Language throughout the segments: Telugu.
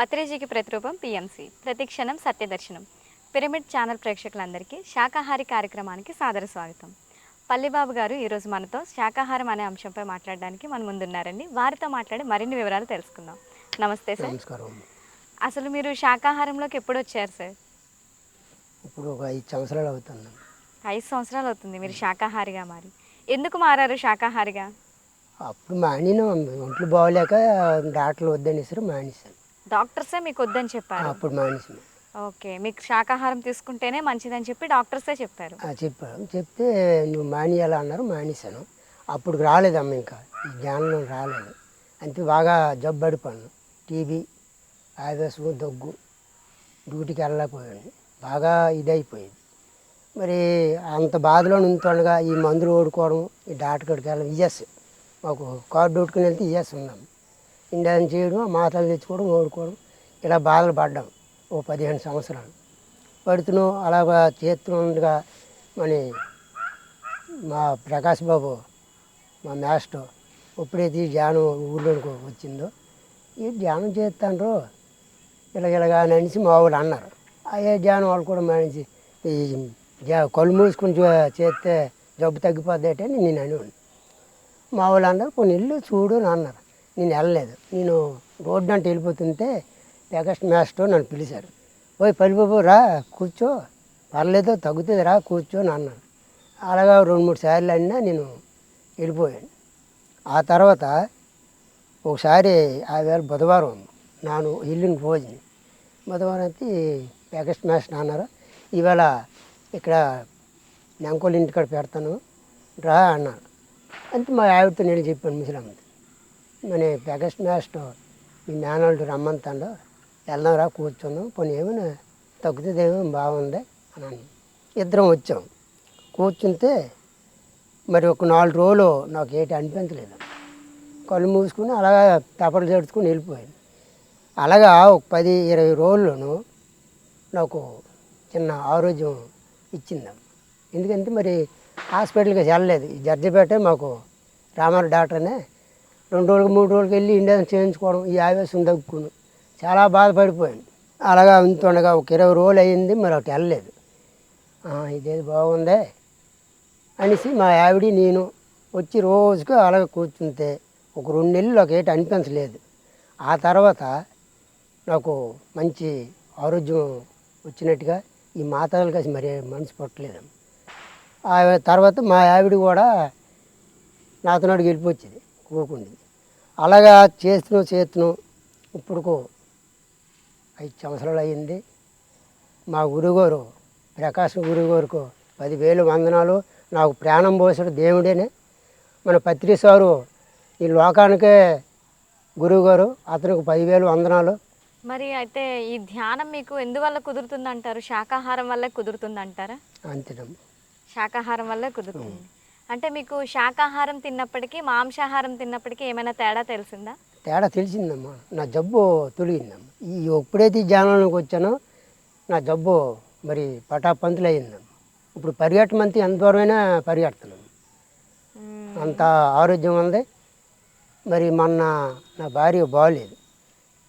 పత్రిజీకి ప్రతిరూపం పిఎంసి ప్రతి క్షణం సత్యదర్శనం. పిరమిడ్ ఛానల్ ప్రేక్షకులందరికీ శాకాహారి కార్యక్రమానికి సాదర స్వాగతం. పల్లిబాబు గారు ఈరోజు మనతో శాకాహారం అనే అంశంపై మాట్లాడడానికి మన ముందున్నారండి. వారితో మాట్లాడి మరిన్ని వివరాలు తెలుసుకుందాం. నమస్తే సార్. అసలు మీరు శాకాహారంలోకి ఎప్పుడు వచ్చారు సార్? ఇప్పుడు ఒక ఐదు సంవత్సరాలు అవుతుంది. ఐదు సంవత్సరాలు అవుతుంది మీరు శాకాహారిగా మారి. ఎందుకు మారారు శాకాహారిగా? అప్పుడు మానిన. ఒంట్లు బాగోలేక డాక్టర్లు వద్దనేసారు మానేశాను డాక్టర్సే మీకు వద్దని చెప్పారు. అప్పుడు మానేసాను ఓకే మీకు శాకాహారం తీసుకుంటేనే మంచిదని చెప్పి డాక్టర్సే చెప్పారు. చెప్పారు. చెప్తే నువ్వు మానేయాలా అన్నారు? మానేశాను అప్పుడు రాలేదమ్మ ఇంకా. ఈ జ్ఞానం రాలేదు. అంతే బాగా జబ్బు పడిపోయాను టీబీ ఆవేశం దగ్గు డ్యూటీకి వెళ్ళలేకపోయాను. బాగా ఇదైపోయింది. మరి అంత బాధలో నుంతుండగా ఈ మందులు ఓడుకోవడం ఈ డాక్టర్ కాడికి వెళ్ళడం ఇయస్ మాకు కార్డు ఓడుకుని వెళ్తే ఇయస్ ఉన్నాం. ఇండియా చేయడం మాతలు తెచ్చుకోవడం ఓడుకోవడం ఇలా బాధలు పడ్డాం ఓ పదిహేను సంవత్సరాలు. పడుతున్నాం అలాగా చేస్తుండగా మన మా ప్రకాష్ బాబు మా మాస్టర్ ఎప్పుడైతే ఈ ధ్యానం ఊళ్ళోకి వచ్చిందో ఈ ధ్యానం చేస్తున్నారు ఇలాగ ఇలాగా అని అనేసి మా వాళ్ళు అన్నారు. అయ్యే ధ్యానం వాళ్ళు కూడా మానేసి ఈ కళ్ళు మూసుకుని చేస్తే జబ్బు తగ్గిపోద్ది అంటే నేను అనేవాడిని మా వాళ్ళు అన్నారు కొన్ని ఇల్లు చూడు అన్నారు. నేను వెళ్ళలేదు. నేను రోడ్డు అంటే వెళ్ళిపోతుంటే పెగస్ట్ మాస్టర్ నన్ను పిలిచారు. ఓయ్ పల్లిబాబు రా కూర్చో. పర్లేదు తగ్గుతుంది రా కూర్చో అన్నాను అలాగా రెండు మూడు సార్లు అయినా నేను వెళ్ళిపోయాను. ఆ తర్వాత ఒకసారి ఆ వేళ బుధవారం నాను ఇల్లుని రోజుని బుధవారం అయితే పెగస్ట్ మాస్టర్ అన్నారు. ఇవాళ ఇక్కడ నెంకోళ్ళ ఇంటికాడ పెడతాను. రా అన్నారు. అంటే మా ఆవిడతో నేను చెప్పాను ముసలమ్మ మన పెగస్ మాస్టర్ మీ మేనల్డ్ రమ్మంతాడు వెళ్దాంరా రా కూర్చుందాం పోనీ ఏమైనా తగ్గుతుందేమో బాగుంది అని ఇద్దరం వచ్చాం. కూర్చుంటే మరి ఒక నాలుగు రోజులు నాకు ఏటి అనిపించలేదు. కళ్ళు మూసుకుని అలాగా తపలు చేర్చుకుని వెళ్ళిపోయాను. అలాగా ఒక పది ఇరవై రోజుల్లోనూ నాకు చిన్న ఆరోగ్యం ఇచ్చింది. ఎందుకంటే మరి హాస్పిటల్కి వెళ్ళలేదు. ఈ జడ్జిపేట మాకు రామారావు డాక్టర్నే రెండు రోజులకు మూడు రోజులకి వెళ్ళి ఇండియన్ చేయించుకోవడం ఈ ఆవేశం తగ్గుకుని చాలా బాధపడిపోయాను. అలాగా ఉంటుండగా ఒక ఇరవై రోజులు అయ్యింది మరి ఒకటి వెళ్ళలేదు. ఇదేది బాగుందే అనేసి మా ఆవిడ నేను వచ్చి రోజుకు అలాగ కూర్చుంటే ఒక రెండు నెలలు ఒక ఏటి అనిపించలేదు. ఆ తర్వాత నాకు మంచి ఆరోగ్యం వచ్చినట్టుగా ఈ మాతాలు కలిసి మరి మనసు పట్టలేదు. ఆ తర్వాత మా ఆవిడ కూడా నాతో నాడు వెళ్ళిపోచ్చేది కోకుండి అలాగా చేస్తున్నాం చేస్తున్నాం ఇప్పుడుకు ఐదు సంవత్సరాలు అయ్యింది మా గురుగారు ప్రకాశం గురుగారుకు పదివేలు వందనాలు. నాకు ప్రాణం పోసాడు దేవుడేనే. మన పత్రి సారు ఈ లోకానికే గురువుగారు అతనికి పదివేలు వందనాలు. మరి అయితే ఈ ధ్యానం మీకు ఎందువల్ల కుదురుతుంది అంటారు శాకాహారం వల్ల కుదురుతుంది అంటారా అంతేనమ్మ. శాకాహారం వల్ల కుదురుతుంది. అంటే మీకు శాకాహారం తిన్నప్పటికీ మాంసాహారం తిన్నప్పటికీ ఏమైనా తేడా తెలిసిందా? తేడా తెలిసిందమ్మా. నా జబ్బు తొలగిందమ్మా. ఈ ఎప్పుడైతే ఈ ధ్యానంలోకి వచ్చానో నా జబ్బు మరి పటాపంతులు అయిందమ్మా ఇప్పుడు పరిగెట్టమంతే ఎంత దూరమైనా పరిగెడుతున్నాను మ్మ్. అంత ఆరోగ్యం ఉంది. మరి మొన్న నా భార్య బాగలేదు.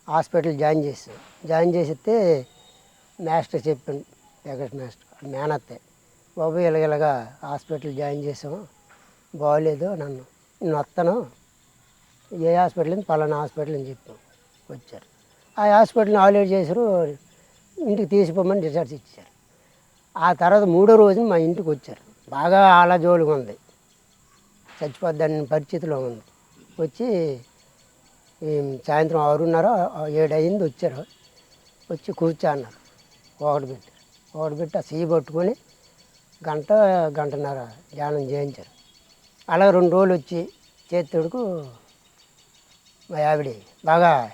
హాస్పిటల్ జాయిన్ చేసాం జాయిన్ చేసితే మాస్టర్ చెప్పాను వెంకట మాస్టర్ మేనత్తే. బాబు ఇలాగ హాస్పిటల్ జాయిన్ చేసాము బాగోలేదు నన్ను. నేను వస్తాను ఏ హాస్పిటల్ అని పలానా హాస్పిటల్ అని చెప్పాం. వచ్చారు. ఆ హాస్పిటల్ని ఆలేట్ చేశారు. ఇంటికి తీసిపోమని రిజల్ట్స్ ఇచ్చారు. ఆ తర్వాత మూడో రోజున మా ఇంటికి వచ్చారు. బాగా ఆలజోలుగా ఉంది. చచ్చిపోద్దని పరిస్థితిలో ఉంది. వచ్చి సాయంత్రం ఆరున్నర ఏడు అయింది వచ్చారు. వచ్చి కూర్చో అన్నారు ఒకటి పెట్టి ఒకటి పెట్టి ఆ సీ పట్టుకొని గంట గంటన్నర ధ్యానం చేయించారు. అలా రెండు రోజులు వచ్చి చేతుడుకు మా ఆవిడ బాగా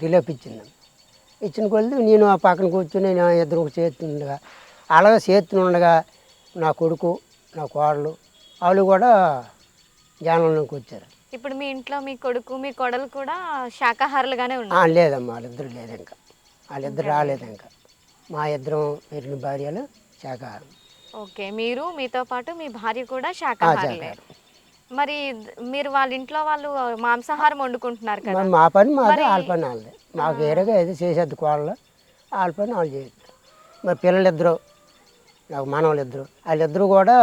రిలీఫ్ ఇచ్చింది. ఇచ్చిన కొద్ది నేను ఆ పక్కన కూర్చొని నేను ఇద్దరు చేస్తుండగా అలాగే చేస్తుండగా నా కొడుకు నా కోడలు వాళ్ళు కూడా ధ్యానంలోకి వచ్చారు. ఇప్పుడు మీ ఇంట్లో మీ కొడుకు మీ కోడలు కూడా శాకాహారులుగానే ఉన్నారు. లేదమ్మా వాళ్ళిద్దరు లేదు ఇంకా. వాళ్ళిద్దరు రాలేదు ఇంకా. మా ఇద్దరం పెరిగిన భార్యలు శాకాహారం. ఓకే మీరు మీతో పాటు మీ భార్య కూడా శాకాహారులే శాకాహారం. మరి మీరు వాళ్ళ ఇంట్లో వాళ్ళు మాంసాహారం వండుకుంటున్నారు కదా. మా పని మాది వాళ్ళ పని వాళ్ళది. మాకు వేరేగా ఏదో చేసేది కోళ్ళు వాళ్ళ పని వాళ్ళు చేస్తారు మరి పిల్లలిద్దరు నాకు మనవాళ్ళు ఇద్దరు వాళ్ళిద్దరూ కూడా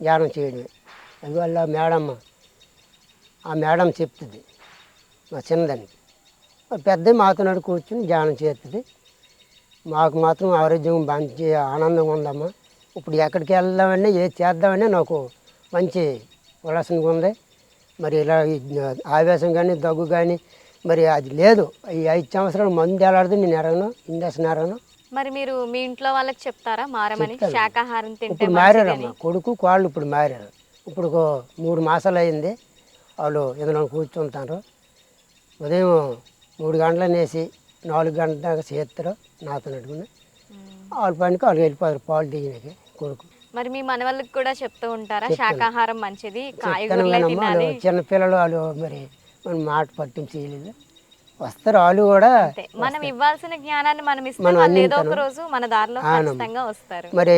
ధ్యానం చేయడమే అందువల్ల మేడమ్మ ఆ మేడం చెప్తుంది మా చిన్నదానికి. పెద్ద మాతోనాడు కూర్చుని ధ్యానం చేస్తుంది. మాకు మాత్రం ఆరోగ్యం మంచి ఆనందంగా ఉందమ్మా. ఇప్పుడు ఎక్కడికి వెళ్దామని ఏది చేద్దామని నాకు మంచి ఉల్లాసంగా ఉంది. మరి ఇలా ఆవేశం కానీ దగ్గు కానీ మరి అది లేదు. ఈ ఐదు సంవత్సరాలు మందు ఎలాడితే నేను ఎరగను ఇండస్ట్రీ ఎరగను మరి మీరు మీ ఇంట్లో వాళ్ళకి చెప్తారా? మారమని. శాకాహారం తింటే ఇప్పుడు మారారమ్మా కొడుకు కోళ్ళు ఇప్పుడు మారారు. ఇప్పుడు మూడు మాసాలు అయింది. వాళ్ళు ఇందులో కూర్చుంటారు. ఉదయం మూడు గంటల నాలుగు గంటల దాకా చేస్తారు నాతో నడుకుని వాళ్ళ పనికి వాళ్ళు వెళ్ళిపోతారు పాలు దిగినకి కొడుకు. మరి మీ మనవాళ్ళకి కూడా చెప్తూ ఉంటారా. శాకాహారం మంచిది కాయగూరలే తినాలి. వాళ్ళు చిన్నపిల్లలు వాళ్ళు మరి మన మాట పట్టించేయలేదు వస్తారు వాళ్ళు కూడా మనం ఇవ్వాల్సిన జ్ఞానాన్ని మనం ఇస్తే మనం ఏదో ఒక. రోజు మన దారిలో. ఖచ్చితంగా వస్తారు. మరి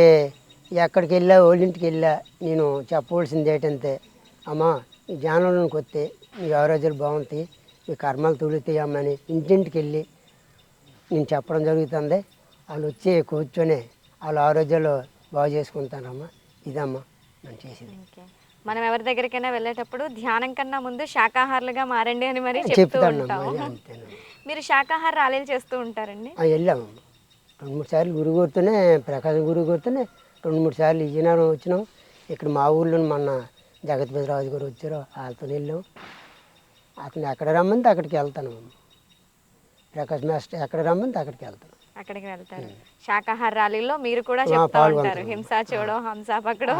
ఎక్కడికి వెళ్ళా వాళ్ళింటికి వెళ్ళా నేను చెప్పవలసింది ఏంటంటే అమ్మా ఈ జ్ఞానంలోకి వస్తే మీ ఆరోగ్యాలు బాగుంటాయి మీ కర్మలు తుడుతాయి అమ్మని ఇంటింటికి వెళ్ళి నేను చెప్పడం జరుగుతుంది. వాళ్ళు వచ్చి కూర్చొని వాళ్ళ ఆరోగ్యాలు బాగు చేసుకుంటారమ్మా ఇదమ్మా నేను చేసేది. మనం ఎవరి దగ్గరికైనా వెళ్ళేటప్పుడు ధ్యానం కన్నా ముందు శాకాహారులుగా మారండి అని మరి చెప్తూ చెప్తానమ్మా ఉంటాం అంతేనమ్మా. మీరు శాకాహార ర్యాలీలు చేస్తూ ఉంటారండి? ఆ, వెళ్ళామమ్మా రెండు మూడు సార్లు గురు గుర్తునే ప్రకాశం గురు గుర్తునే రెండు మూడు సార్లు విజయనగరం వచ్చినాం. ఇక్కడ మా ఊళ్ళో మొన్న జగత్పతి రాజు గారు వచ్చారు వాళ్ళతో వెళ్ళాం. అతను ఎక్కడ రమ్మంటే అక్కడికి వెళ్తాను ప్రకాశ్ మాస్టర్ ఎక్కడ రమ్మంటే అక్కడికి వెళ్తాను. అక్కడికి వెళ్తారు. శాకాహార ర్యాలీలో మీరు కూడా చెప్తా ఉంటారు. హింసా చూడో హంసా పక్కడో.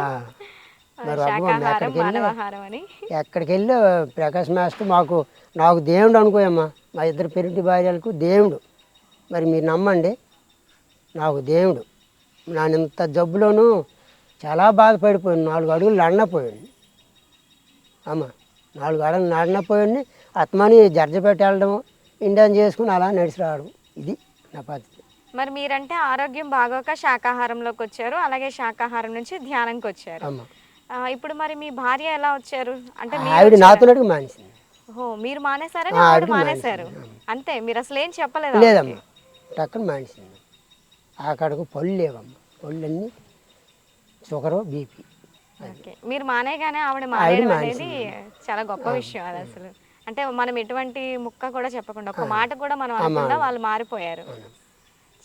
శాకాహారం ఎక్కడికి వెళ్ళి మానవాహారం అని. ఎక్కడికి వెళ్ళి ప్రకాశ్ మాస్టర్ మాకు నాకు దేవుడు అనుకోయమ్మా. మా ఇద్దరు పెరిటి భార్యలకు దేవుడు. మరి మీరు నమ్మండి నాకు దేవుడు. నేను ఇంత జబ్బులోనూ చాలా బాధపడిపోయాను. నాలుగు అడుగులు నడనపోయాను. అమ్మ నాలుగు అడుగులు నడనపోయాను ఆత్మని జర్జపెట్టి వెళ్ళడం ఇండియన్ చేసుకుని అలా నడిచి రావడం. ఇది నా పద్ధతి మరి మీరంటే ఆరోగ్యం బాగోక శాకాహారంలోకి వచ్చారు అలాగే శాకాహారం నుంచి ధ్యానంకి వచ్చారు. ఇప్పుడు మరి మీ భార్య ఎలా వచ్చారు? అంటే మీరు ఆవిడ మానేసింది. ఓహో మీరు మానేశారని ఆ, ఆవిడ మానేశారు. అంతే మీరు అసలు ఏం చెప్పలేదు లేదమ్మా. టక్కన మానేసింది. అక్కడకు పళ్ళు లేవమ్మా. Sugar BP. మీరు మానేగానే ఆవిడ మానేయడం. అనేది చాలా గొప్ప విషయం అది అసలు. అంటే మనం ఎటువంటి ముక్క కూడా చెప్పకుండా ఒక మాట కూడా మనం అనకుండా వాళ్ళు మారిపోయారు.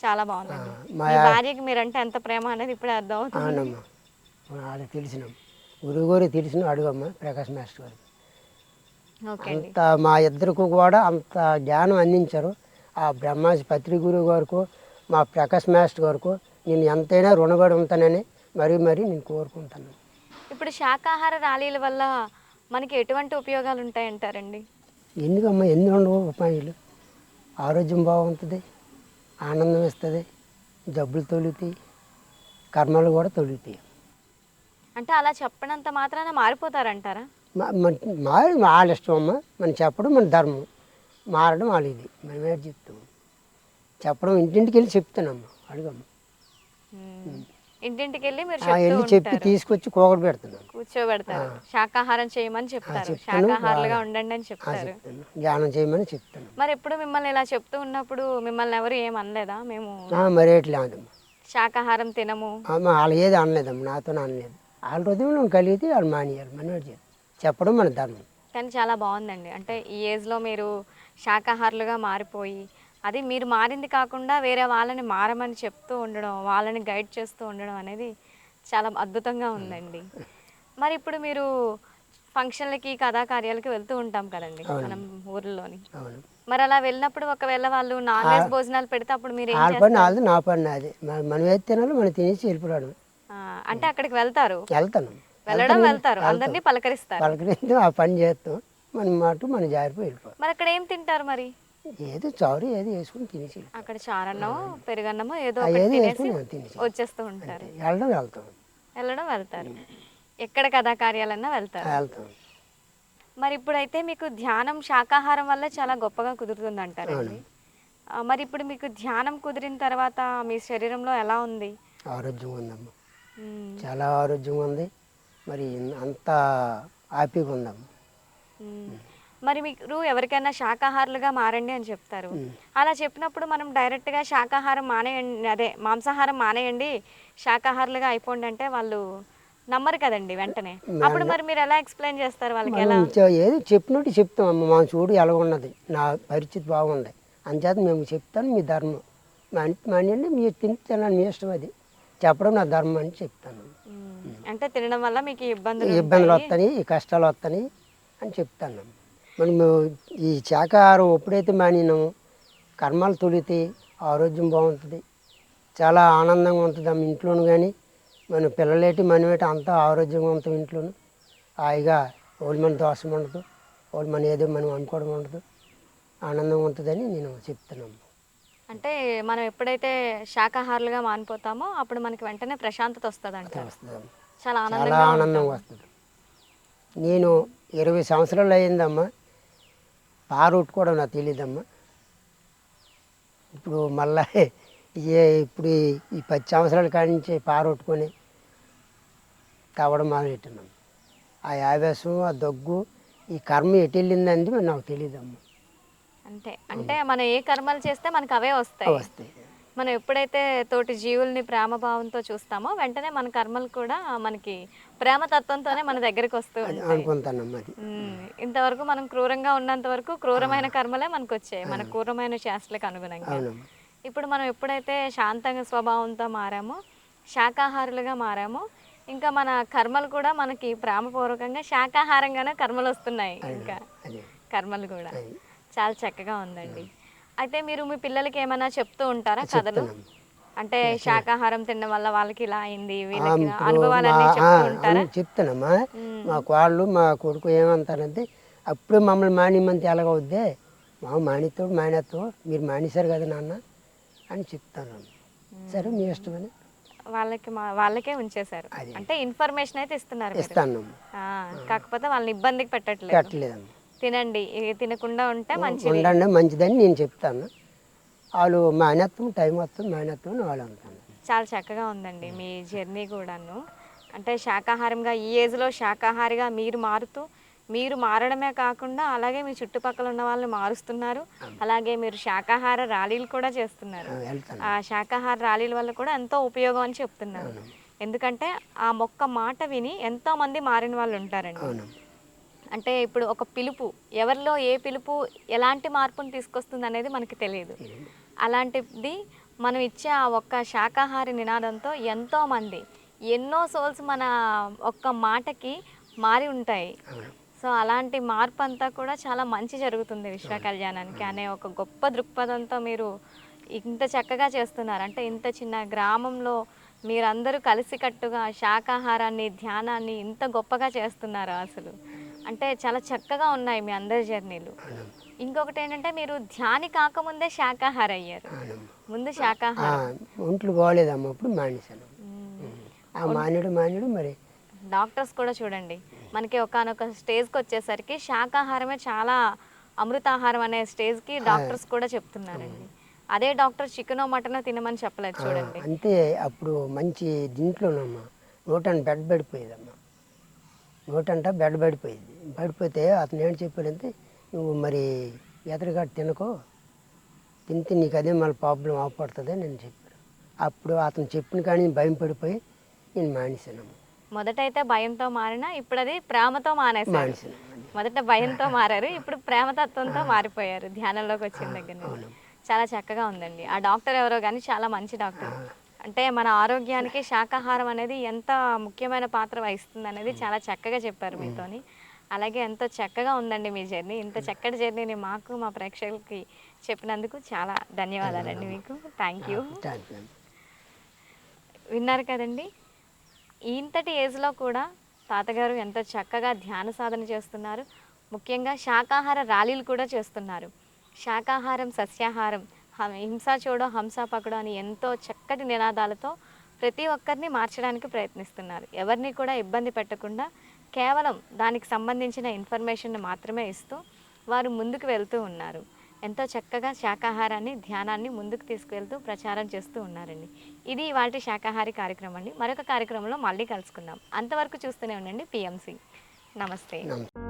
చాలా బాగుందండి. మా మీ భార్యకి మీరంటే ఎంత ప్రేమ అనేది ఇప్పుడే అర్థం అవుతుంది అవునమ్మా తెలిసినాం. గురువు గారు తెలిసిన అడుగమ్మా ప్రకాష్ మాస్టర్ గారు. ఓకే అండి. అంత మా ఇద్దరికి కూడా అంత జ్ఞానం అందించారు. ఆ బ్రహ్మాజీ పత్రి గురువు గారికి మా ప్రకాష్ మాస్టర్ గారికి నేను ఎంతైనా రుణపడి ఉంటానని మరీ మరీ నేను కోరుకుంటాను ఇప్పుడు శాకాహార ర్యాలీల వల్ల మనకి ఎటువంటి ఉపయోగాలు ఉంటాయంటారండి? ఎందుకమ్మా ఎన్ని ఉండవు ఉపాయాలు ఆరోగ్యం బాగుంటుంది. ఆనందం ఇస్తుంది జబ్బులు తొలుగుతాయి కర్మలు కూడా తొలుగుతాయి. అంటే అలా చెప్పినంత మాత్రాన మారిపోతారంటారా? మారి వాళ్ళ ఇష్టం అమ్మ. మనం చెప్పడం మన ధర్మం. మారడం వాళ్ళ ఇది. మనం ఏం చెప్తాం. చెప్పడం ఇంటింటికి వెళ్ళి చెప్తానమ్మా. అడుగమ్మ. మ్మ్. ఇంటింటికి వెళ్ళి మీరు ఆ చెప్తూ వెళ్ళి చెప్పి ఉంటారు. తీసుకొచ్చి కోకడు పెడుతున్నాను కూర్చోబెడతారు. శాకాహారం చేయమని చెప్తారు. చెప్తాను. శాకాహారులుగా ఉండండి అని ఆ చెప్తారు. చెప్తాను. ధ్యానం చేయమని చెప్తాను. మరి ఎప్పుడు మిమ్మల్ని ఇలా చెప్తూ ఉన్నప్పుడు మిమ్మల్ని ఎవరు ఏం అనలేదా? మేము ఆ, మరి ఎట్లేదమ్మా శాకాహారం తినము. అమ్మ వాళ్ళు ఏది అనలేదమ్మా. నాతో అనలేదు. వాళ్ళ హృదయంలో కలిగితే వాళ్ళు మానేయాలి. మన చెప్పడం మన ధర్మం. కానీ చాలా బాగుందండి. అంటే ఈ ఏజ్లో మీరు శాకాహారులుగా మారిపోయి అది మీరు మారింది కాకుండా వేరే వాళ్ళని మారమని చెప్తూ ఉండడం వాళ్ళని గైడ్ చేస్తూ ఉండడం అనేది చాలా అద్భుతంగా ఉందండి. మరి ఇప్పుడు మీరు ఫంక్షన్లకి కథా కార్యాలకి వెళ్తూ ఉంటాం కదండి మనం ఊర్లోని. మరి అలా వెళ్ళినప్పుడు ఒకవేళ వాళ్ళు నాన్ వెజ్ భోజనాలు పెడితే అప్పుడు మీరు ఏం వాళ్ళ చేస్తారు? పని వాళ్ళది నా పని నాది. మనం ఏది తినాలో మనం తినేసి వెళ్ళిపోవడం అంటే అక్కడికి వెళ్తారు? వెళ్తాను. వెళ్ళడం వెళ్తారు. అందరినీ పలకరిస్తారు. పలకరిస్తే ఆ పని చేస్తాం. మన మాట మన జారిపోయి మరి అక్కడ ఏం తింటారు మరి? ఏదో చారు ఏదో వేసుకుని తినేసి. అక్కడ చారన్నమో పెరుగన్నమో ఏదో ఏదో తినేసి వేసుకుని తినేసి వచ్చేస్తూ ఉంటారు. వెళ్ళడం వెళ్తాం. వెళ్ళడం వెళ్తారు. ఎక్కడ కథా కార్యాలన్నా వెళ్తారు. వెళ్తాం. మరి ఇప్పుడైతే మీకు ధ్యానం శాకాహారం వల్ల చాలా గొప్పగా కుదురుతుంది అంటారండి ఆ, మరి ఇప్పుడు మీకు ధ్యానం కుదిరిన తర్వాత మీ శరీరంలో ఎలా ఉంది? ఆరోగ్యంగా ఉందమ్మా. మ్మ్. చాలా ఆరోగ్యంగా ఉంది. మరి అంత హ్యాపీగా ఉందాం మ్మ్. మరి మీరు ఎవరికైనా శాకాహారులుగా మారండి అని చెప్తారు. అలా చెప్పినప్పుడు మనం డైరెక్ట్గా శాకాహారం మానేయండి అదే మాంసాహారం మానేయండి శాకాహారులుగా అయిపోండి అంటే వాళ్ళు నమ్మరు కదండి వెంటనే. అప్పుడు మరి మీరు ఎలా ఎక్స్ప్లెయిన్ చేస్తారు వాళ్ళకి ఎలా? ఏదో చెప్పినట్టు చెప్తాం అమ్మ మా చూడు ఎలా ఉన్నది నా పరిస్థితి బాగుంది. అంచేత మేము చెప్తాను మీ ధర్మం. మాని మానేయండి మీరు తిని మీ ఇష్టం అది. చెప్పడం నా ధర్మం అని చెప్తాను. అంటే తినడం వల్ల మీకు ఇబ్బందులు ఇబ్బందులు. వస్తాయి ఈ కష్టాలు వస్తాయి అని చెప్తాను మనం ఈ శాకాహారం ఎప్పుడైతే మానినామో కర్మాలు తొలితే ఆరోగ్యం బాగుంటుంది. చాలా ఆనందంగా ఉంటుంది అమ్మ ఇంట్లోనూ కానీ మన పిల్లలేటి మనమేటి అంతా ఆరోగ్యంగా ఉంటాం ఇంట్లోను. హాయిగా ఓళ్ళు మన దోషం ఉండదు ఓళ్ళు మన ఏదో మనం అనుకోవడం ఉండదు. ఆనందంగా ఉంటుందని నేను చెప్తున్నాను అంటే మనం ఎప్పుడైతే శాకాహారులుగా మానిపోతామో అప్పుడు మనకి వెంటనే ప్రశాంతత వస్తుంది వస్తుందమ్మా చాలా ఆనందంగా ఆనందంగా వస్తుంది. నేను ఇరవై సంవత్సరాలు అయిందమ్మా పారొట్టు కూడా నాకు తెలియదమ్మా ఇప్పుడు మళ్ళా ఏ ఇప్పుడు ఈ- పది సంవత్సరాల కాడి నుంచి పారొట్టుకొని తవ్వడం మొదలెట్టినాం ఆ ఆవేశం ఆ దగ్గు ఈ కర్మ ఎటు వెళ్ళిందంది మరి నాకు తెలియదమ్మా అంటే అంటే మనం ఏ కర్మలు చేస్తే మనకు అవే వస్తాయి. వస్తాయి. మనం ఎప్పుడైతే తోటి జీవుల్ని ప్రేమ భావంతో చూస్తామో వెంటనే మన కర్మలు కూడా మనకి ప్రేమ తత్వంతోనే మన దగ్గరికి వస్తూ ఇంతవరకు మనం క్రూరంగా ఉన్నంత వరకు క్రూరమైన కర్మలే మనకు వచ్చాయి మన క్రూరమైన చేష్టలకు అనుగుణంగా. ఇప్పుడు మనం ఎప్పుడైతే శాంతంగా స్వభావంతో మారామో శాకాహారులుగా మారామో ఇంకా మన కర్మలు కూడా మనకి ప్రేమపూర్వకంగా శాకాహారంగానే కర్మలు వస్తున్నాయి ఇంకా. కర్మలు కూడా. చాలా చక్కగా ఉందండి. అయితే మీరు మీ పిల్లలకి ఏమైనా చెప్తూ ఉంటారా కథలు? అంటే శాకాహారం తినడం వల్ల వాళ్ళకి ఇలా అయింది వీళ్ళకి అనుభవాలన్నీ చెప్తూ ఉంటారా? చెప్తానమ్మా. మ్మ్. మా కోళ్ళు మా కొడుకు ఏమంటారంటే అప్పుడే మమ్మల్ని మానిమంతి ఎలాగవుద్దే మా మానితో మానేతో మీరు మానేశారు కదా నాన్న అని చెప్తాను. సరే మీ ఇష్టమని? వాళ్ళకి మా వాళ్ళకే ఉంచేశారు. అంటే ఇన్ఫర్మేషన్ అయితే ఇస్తున్నారు. ఇస్తాను కాకపోతే వాళ్ళని ఇబ్బందికి పెట్టట్లేదు. పెట్టలేదమ్మా. తినండి. తినకుండా ఉంటే మంచిది. ఉండండి మంచిదని నేను చెప్తాను. వాళ్ళు మానేత్తం టైం వస్తుంది మానేత్తం అని వాళ్ళు అంటాను చాలా చక్కగా ఉందండి మీ జర్నీ కూడాను. అంటే శాకాహారంగా ఈ ఏజ్లో శాకాహారిగా మీరు మారుతూ మీరు మారడమే కాకుండా అలాగే మీ చుట్టుపక్కల ఉన్న వాళ్ళని మారుస్తున్నారు. అలాగే మీరు శాకాహార ర్యాలీలు కూడా చేస్తున్నారు. ఆ, శాకాహార ర్యాలీల వల్ల కూడా ఎంతో ఉపయోగం అని చెప్తున్నారు. ఎందుకంటే ఆ మొక్క మాట విని ఎంతో మంది మారిన వాళ్ళు ఉంటారండి. అంటే ఇప్పుడు ఒక పిలుపు ఎవరిలో ఏ పిలుపు ఎలాంటి మార్పును తీసుకొస్తుంది అనేది మనకి తెలియదు. అలాంటిది మనం ఇచ్చే ఆ ఒక్క శాకాహారి నినాదంతో ఎంతో మంది ఎన్నో సోల్స్ మన ఒక్క మాటకి మారి ఉంటాయి. సో అలాంటి మార్పు అంతా కూడా చాలా మంచి జరుగుతుంది విశ్వ కళ్యాణానికి అనే ఒక గొప్ప దృక్పథంతో మీరు ఇంత చక్కగా చేస్తున్నారు. అంటే ఇంత చిన్న గ్రామంలో మీరందరూ కలిసికట్టుగా శాకాహారాన్ని ధ్యానాన్ని ఇంత గొప్పగా చేస్తున్నారు అసలు? అంటే చాలా చక్కగా ఉన్నాయి మీ అందరి జర్నీలు. ఇంకొకటి ఏంటంటే మీరు ధ్యాని కాకముందే శాకాహార అయ్యారు ముందు శాకాహారం. ఒంట్లు బాగోలేదమ్మా అప్పుడు మానేశాను. ఆ మానేడు మానేడు మరి. డాక్టర్స్ కూడా చూడండి మనకి ఒకనొక స్టేజ్కి వచ్చేసరికి శాకాహారమే చాలా అమృతాహారం అనే స్టేజ్కి డాక్టర్స్ కూడా చెప్తున్నారండి. అదే డాక్టర్ చికెనో మటనో తినమని చెప్పలేదు చూడండి. అంతే అప్పుడు మంచి దీంట్లోనమ్మా నోటంట బెడ్ పడిపోయేదమ్మా. నోటంట బెడ్ పడిపోయేది. పడిపోతే అతను ఏం చెప్పాడంటే నువ్వు మరి ఎదురుగా తినకో. తింటే నీకు అదే మళ్ళీ ప్రాబ్లం అవపడుతుంది అని నేను చెప్పాను. అప్పుడు అతను చెప్పిన కానీ భయం పడిపోయి నేను మానేశానమ్మా మొదటైతే భయంతో మారినా ఇప్పుడు అది ప్రేమతో మానేశాను. మొదట భయంతో మారారు ఇప్పుడు ప్రేమతత్వంతో మారిపోయారు. ధ్యానంలోకి వచ్చిన దగ్గర చాలా చక్కగా ఉందండి. ఆ డాక్టర్ ఎవరో కానీ చాలా మంచి డాక్టర్. అంటే మన ఆరోగ్యానికి శాకాహారం అనేది ఎంత ముఖ్యమైన పాత్ర వహిస్తుంది అనేది చాలా చక్కగా చెప్పారు మీతోని. అలాగే ఎంతో చక్కగా ఉందండి మీ జర్నీ. ఇంత చక్కటి జర్నీని మాకు మా ప్రేక్షకులకి చెప్పినందుకు చాలా ధన్యవాదాలండి మీకు. థ్యాంక్ యూ విన్నారు కదండి? ఇంతటి ఏజ్లో కూడా తాతగారు ఎంతో చక్కగా ధ్యాన సాధన చేస్తున్నారు. ముఖ్యంగా శాకాహార ర్యాలీలు కూడా చేస్తున్నారు. శాకాహారం సస్యాహారం హింస చూడో హంస పకడో అని ఎంతో చక్కటి నినాదాలతో ప్రతి ఒక్కరిని మార్చడానికి ప్రయత్నిస్తున్నారు. ఎవరిని కూడా ఇబ్బంది పెట్టకుండా కేవలం దానికి సంబంధించిన ఇన్ఫర్మేషన్ మాత్రమే ఇస్తూ వారు ముందుకు వెళ్తూ ఉన్నారు. ఎంతో చక్కగా శాకాహారాన్ని ధ్యానాన్ని ముందుకు తీసుకువెళ్తూ ప్రచారం చేస్తూ ఉన్నారండి. ఇది వాటి శాకాహారి కార్యక్రమం అండి. మరొక కార్యక్రమంలో మళ్ళీ కలుసుకుందాం. అంతవరకు చూస్తూనే ఉండండి. పిఎంసి. నమస్తే. నమస్తే.